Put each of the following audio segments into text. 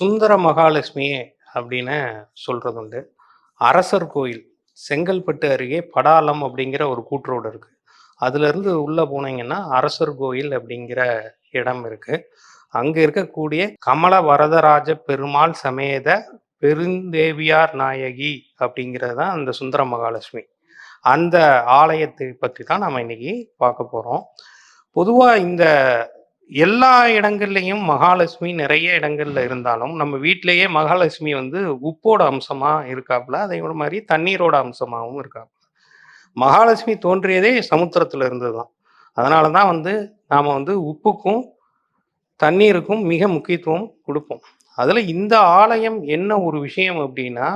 சுந்தர மகாலட்சுமியே அப்படின்னு சொல்கிறது உண்டு அரசர் கோயில் செங்கல்பட்டு அருகே படாலம் அப்படிங்கிற ஒரு கூட்டுரோடு இருக்குது அதுலேருந்து உள்ளே போனீங்கன்னா அரசர் கோயில் அப்படிங்கிற இடம் இருக்குது அங்கே இருக்கக்கூடிய கமல வரதராஜ பெருமாள் சமேத பெருந்தேவியார் நாயகி அப்படிங்கிறது தான் அந்த சுந்தர மகாலட்சுமி. அந்த ஆலயத்தை பற்றி தான் நம்ம இன்னைக்கு பார்க்க போகிறோம் பொதுவாக இந்த எல்லா இடங்கள்லையும் மகாலட்சுமி நிறைய இடங்கள்ல இருந்தாலும் நம்ம வீட்டிலேயே மகாலட்சுமி வந்து உப்போட அம்சமா இருக்காப்புல அதே மாதிரி தண்ணீரோட அம்சமாகவும் இருக்காப்புல. மகாலட்சுமி தோன்றியதே சமுத்திரத்துல இருந்து தான் அதனால தான் வந்து நாம் வந்து உப்புக்கும் தண்ணீருக்கும் மிக முக்கியத்துவம் கொடுப்போம். அதில் இந்த ஆலயம் என்ன ஒரு விஷயம் அப்படின்னா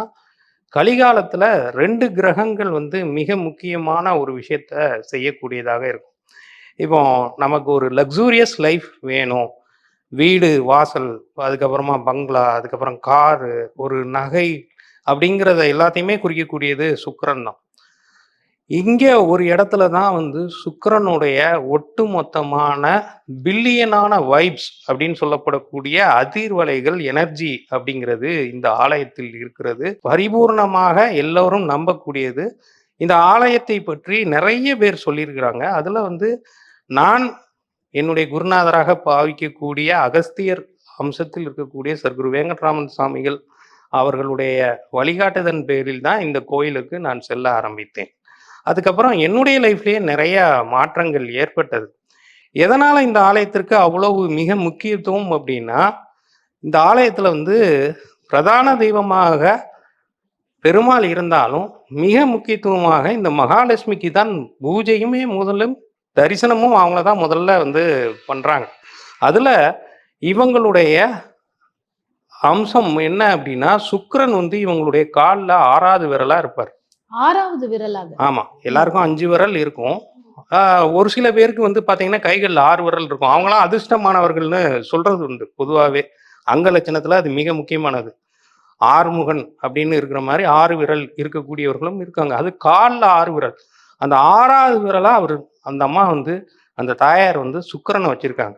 கலிகாலத்தில் ரெண்டு கிரகங்கள் வந்து மிக முக்கியமான ஒரு விஷயத்த செய்யக்கூடியதாக இருக்கும். இப்போ நமக்கு ஒரு லக்ஸூரியஸ் லைஃப் வேணும். வீடு வாசல் அதுக்கப்புறமா பங்களா அதுக்கப்புறம் காரு ஒரு நகை அப்படிங்கிறத எல்லாத்தையுமே குறிக்கக்கூடியது சுக்கரன் தான். இங்கே ஒரு இடத்துல தான் வந்து சுக்கிரனுடைய ஒட்டுமொத்தமான பில்லியனான வைப்ஸ் அப்படின்னு சொல்லப்படக்கூடிய அதிர்வலைகள் எனர்ஜி அப்படிங்கிறது இந்த ஆலயத்தில் இருக்கிறது. பரிபூர்ணமாக எல்லோரும் நம்பக்கூடியது. இந்த ஆலயத்தை பற்றி நிறைய பேர் சொல்லியிருக்கிறாங்க. அதில் வந்து நான் என்னுடைய குருநாதராக பாவிக்கக்கூடிய அகஸ்தியர் அம்சத்தில் இருக்கக்கூடிய சர்க்குரு வேங்கட்ராமன் சுவாமிகள் அவர்களுடைய வழிகாட்டுதன் பேரில் தான் இந்த கோயிலுக்கு நான் செல்ல ஆரம்பித்தேன். அதுக்கப்புறம் என்னுடைய லைஃப்லேயே நிறைய மாற்றங்கள் ஏற்பட்டது. எதனால் இந்த ஆலயத்திற்கு அவ்வளவு மிக முக்கியத்துவம் அப்படின்னா இந்த ஆலயத்தில் வந்து பிரதான தெய்வமாக பெருமாள் இருந்தாலும் மிக முக்கியத்துவமாக இந்த மகாலட்சுமிக்கு தான் பூஜையுமே முதலும் தரிசனமும் அவங்கள தான் முதல்ல வந்து பண்றாங்க. அதுல இவங்களுடைய அம்சம் என்ன அப்படின்னா சுக்கிரன் வந்து இவங்களுடைய காலில் ஆறாவது விரலா இருப்பார். ஆறாவது விரலாக. ஆமா எல்லாருக்கும் அஞ்சு விரல் இருக்கும். ஒரு சில பேருக்கு வந்து பாத்தீங்கன்னா கைகள்ல ஆறு விரல் இருக்கும். அவங்களாம் அதிர்ஷ்டமானவர்கள்னு சொல்றது உண்டு பொதுவாகவே அங்க லட்சணத்துல அது மிக முக்கியமானது. ஆறுமுகன் அப்படின்னு இருக்கிற மாதிரி ஆறு விரல் இருக்கக்கூடியவர்களும் இருக்காங்க. அது காலில் ஆறு விரல். அந்த ஆறாவது விரலாக அவர் அந்த அம்மா வந்து அந்த தாயார் வந்து சுக்கரனை வச்சுருக்காங்க.